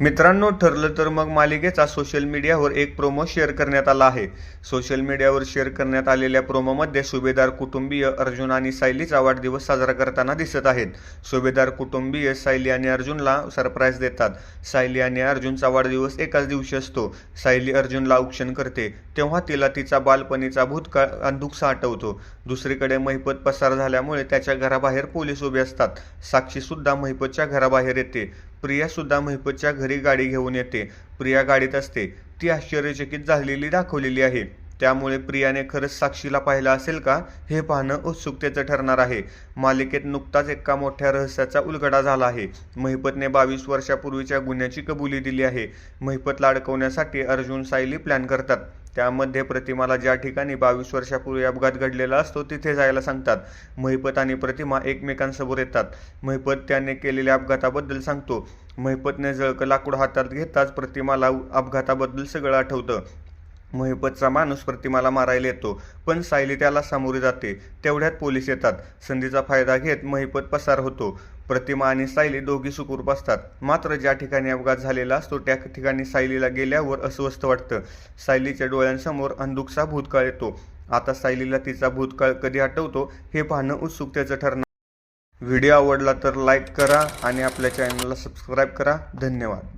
मित्रांनो ठरलं तर मग मालिकेचा सोशल मीडियावर एक प्रोमो शेअर करण्यात आला आहे. सोशल मीडियावर शेअर करण्यात आलेल्या प्रोमोमध्ये सुभेदार कुटुंबीय अर्जुन आणि सायलीचा वाढदिवस साजरा करताना दिसत आहेत. सुभेदार कुटुंबीय सायली आणि अर्जुनला सरप्राईज देतात. सायली आणि अर्जुनचा वाढदिवस एकाच दिवशी असतो. सायली अर्जुनला औक्षण करते. तेव्हा तिला तिचा बालपणीचा भूतकाळ अंधुकसा आठवतो. दुसरीकडे महिपत पसार झाल्यामुळे त्याच्या घराबाहेर पोलीस उभे असतात. साक्षीसुद्धा महिपतच्या घराबाहेर येते. प्रिया सुद्धा महिपतच्या घरी गाडी घेऊन येते. प्रिया गाडीत असते. ती आश्चर्यचकित झालेली दाखवलेली आहे. त्यामुळे प्रियाने खरंच साक्षीला पाहिलं असेल का हे पाहणं उत्सुकतेचं ठरणार आहे. मालिकेत नुकताच एका मोठ्या रहस्याचा उलगडा झाला आहे. महिपतने बावीस वर्षापूर्वीच्या गुन्ह्याची कबुली दिली आहे. महिपतला अडकवण्यासाठी अर्जुन सायली प्लॅन करतात. त्यामध्ये प्रतिमाला ज्या ठिकाणी बावीस वर्षापूर्वी अपघात घडलेला असतो तिथे जायला सांगतात. महिपत आणि प्रतिमा एकमेकांसमोर येतात. महिपत त्याने केलेल्या अपघाताबद्दल सांगतो. महिपतने जळकं लाकूड हातात घेताच प्रतिमाला अपघाताबद्दल सगळं आठवतं. महिपतचा माणूस प्रतिमाला मारायला येतो पण सायली त्याला सामोरे जाते. तेवढ्यात पोलीस येतात. संधीचा फायदा घेत महिपत पसार होतो. प्रतिमा आणि सायली दोघी सुखरूप असतात. मात्र ज्या ठिकाणी अपघात झालेला असतो त्या ठिकाणी सायलीला गेल्यावर अस्वस्थ वाटतं. सायलीच्या डोळ्यांसमोर अंधुकचा भूतकाळ येतो. आता सायलीला तिचा भूतकाळ कधी आठवतो हे पाहणं उत्सुकतेचं ठरणार. व्हिडिओ आवडला तर लाईक करा आणि आपल्या चॅनलला सबस्क्राईब करा. धन्यवाद.